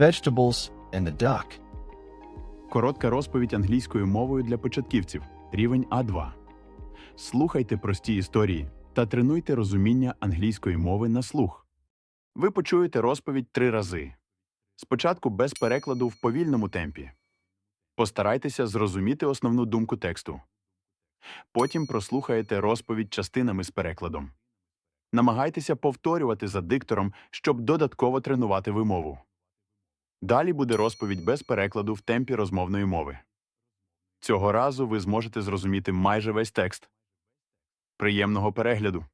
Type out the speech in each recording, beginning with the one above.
vegetables, and the duck. Коротка розповідь англійською мовою для початківців. Рівень А2. Слухайте прості історії та тренуйте розуміння англійської мови на слух. Ви почуєте розповідь три рази. Спочатку без перекладу в повільному темпі. Постарайтеся зрозуміти основну думку тексту. Потім прослухаєте розповідь частинами з перекладом. Намагайтеся повторювати за диктором, щоб додатково тренувати вимову. Далі буде розповідь без перекладу в темпі розмовної мови. Цього разу ви зможете зрозуміти майже весь текст. Приємного перегляду!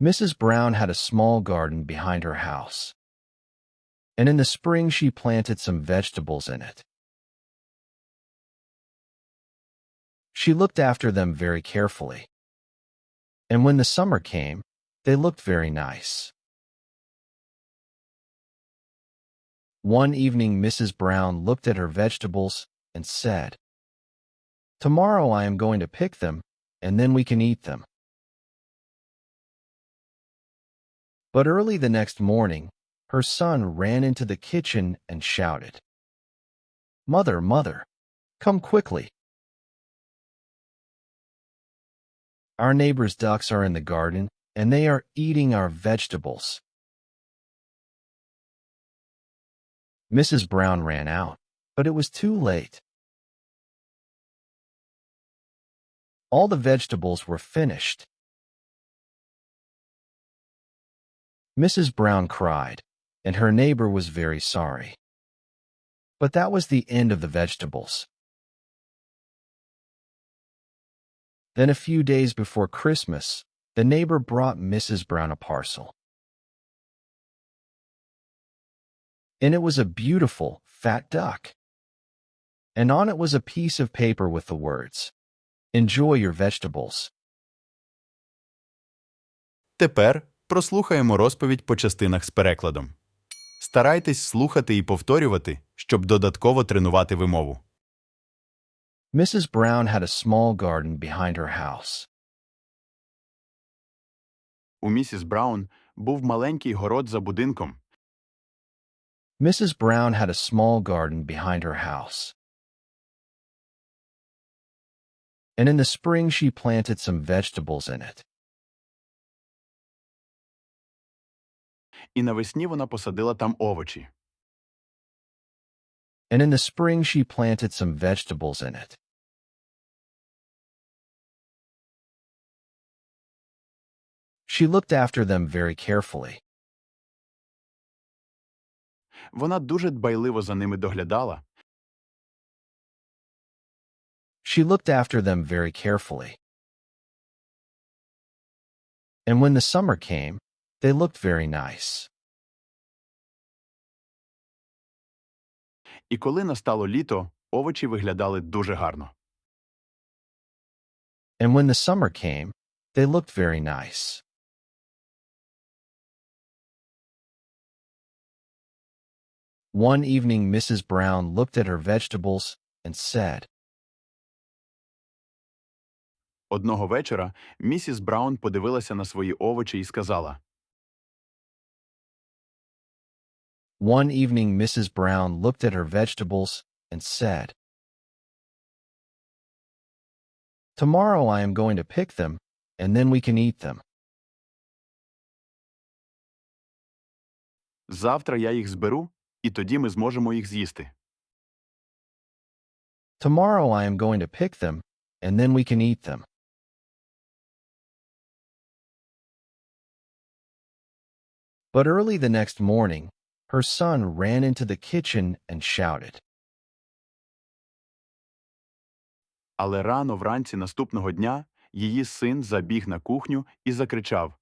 Mrs. Brown had a small garden behind her house. And in the spring, she planted some vegetables in it. She looked after them very carefully. And when the summer came, they looked very nice. One evening, Mrs. Brown looked at her vegetables and said, Tomorrow I am going to pick them, and then we can eat them. But early the next morning, her son ran into the kitchen and shouted, Mother, mother, come quickly. Our neighbor's ducks are in the garden, and they are eating our vegetables. Mrs. Brown ran out, but it was too late. All the vegetables were finished. Mrs. Brown cried, and her neighbor was very sorry. But that was the end of the vegetables. Then a few days before Christmas, the neighbor brought Mrs. Brown a parcel. And it was a beautiful, fat duck. And on it was a piece of paper with the words, Enjoy your vegetables. Тепер прослухаємо розповідь по частинах з перекладом. Старайтесь слухати і повторювати, щоб додатково тренувати вимову. Mrs. Brown had a small garden behind her house. У місіс Браун був маленький город за будинком. Mrs. Brown had a small garden behind her house. And in the spring, she planted some vegetables in it. І навесні вона посадила там овочі. And in the spring, she planted some vegetables in it. She looked after them very carefully. Вона дуже дбайливо за ними доглядала. She looked after them very carefully. And when the summer came, they looked very nice. І коли настало літо, овочі виглядали дуже гарно. And when the summer came, they looked very nice. One evening, Mrs. Brown looked at her vegetables and said, Одного вечора місіс Браун подивилася на свої овочі і сказала: One evening, Mrs. Brown looked at her vegetables and said, Tomorrow I am going to pick them, and then we can eat them. Завтра я їх зберу, і тоді ми зможемо їх з'їсти. Tomorrow I am going to pick them, and then we can eat them. But early the next morning, her son ran into the kitchen and shouted, Але рано вранці наступного дня її син забіг на кухню і закричав: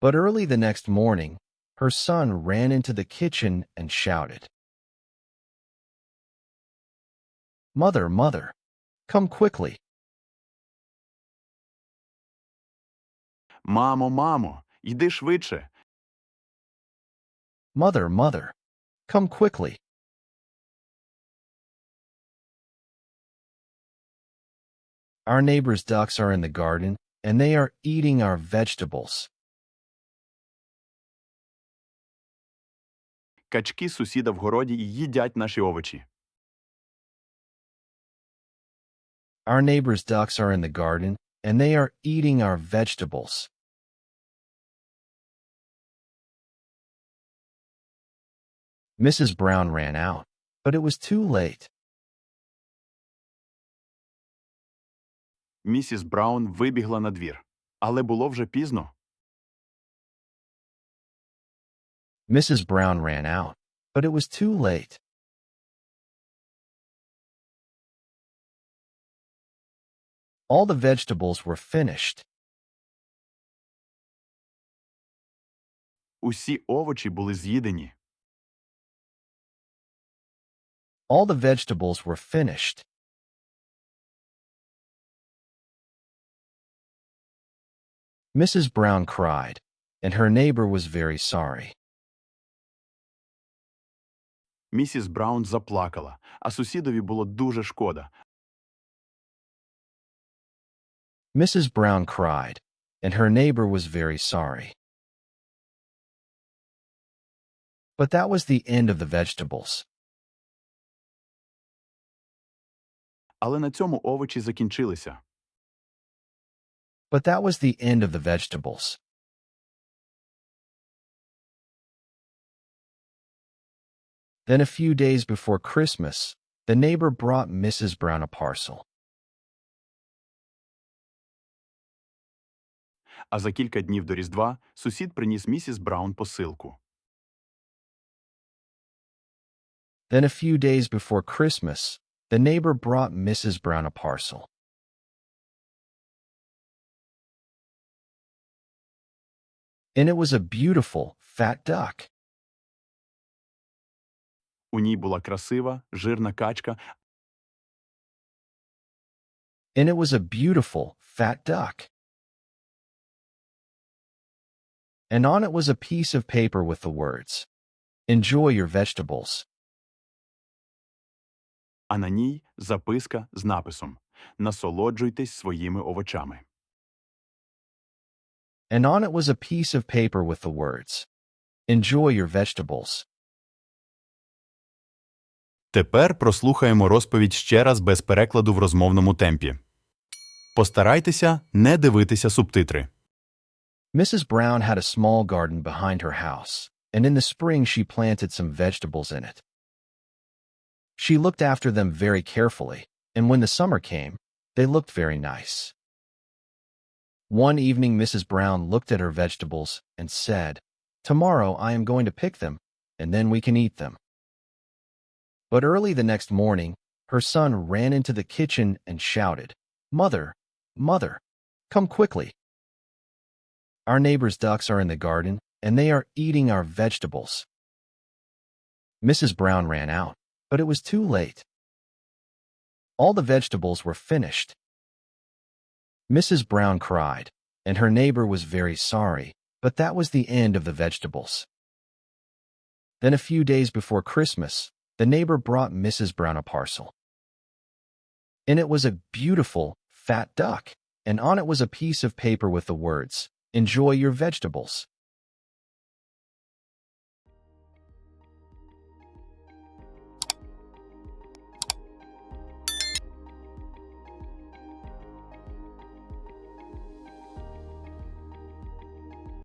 But early the next morning, her son ran into the kitchen and shouted, Mother, mother, come quickly. Мамо, мамо, йди швидше. Mother, mother, come quickly. Our neighbor's ducks are in the garden, and they are eating our vegetables. Качки сусіда в городі їдять наші овочі. Our neighbor's ducks are in the garden, and they are eating our vegetables. Mrs. Brown ran out, but it was too late. Місіс Браун вибігла на двір. Але було вже пізно. Mrs. Brown ran out, but it was too late. All the vegetables were finished. Усі овочі були з'їдені. All the vegetables were finished. Mrs. Brown cried, and her neighbor was very sorry. Місіс Браун заплакала, а сусідові було дуже шкода. Mrs. Brown cried, and her neighbor was very sorry. But that was the end of the vegetables. Але на цьому овочі закінчилися. But that was the end of the vegetables. Then a few days before Christmas, the neighbor brought Mrs. Brown a parcel. А за кілька днів до Різдва сусід приніс місіс Браун посилку. Then a few days before Christmas, the neighbor brought Mrs. Brown a parcel. And it was a beautiful, fat duck. У ній була красива, жирна качка, And it was a beautiful, fat duck. And on it was a piece of paper with the words, Enjoy your vegetables. а на ній записка з написом Насолоджуйтесь своїми овочами. And on it was a piece of paper with the words, Enjoy your vegetables. Тепер прослухаємо розповідь ще раз без перекладу в розмовному темпі. Постарайтеся не дивитися субтитри. Mrs. Brown had a small garden behind her house, and in the spring she planted some vegetables in it. She looked after them very carefully, and when the summer came, they looked very nice. One evening Mrs. Brown looked at her vegetables and said, Tomorrow I am going to pick them, and then we can eat them. But early the next morning, her son ran into the kitchen and shouted, Mother, Mother, come quickly. Our neighbor's ducks are in the garden, and they are eating our vegetables. Mrs. Brown ran out, but it was too late. All the vegetables were finished. Mrs. Brown cried, and her neighbor was very sorry, but that was the end of the vegetables. Then a few days before Christmas, the neighbor brought Mrs. Brown a parcel. And it was a beautiful, fat duck, and on it was a piece of paper with the words, Enjoy your vegetables.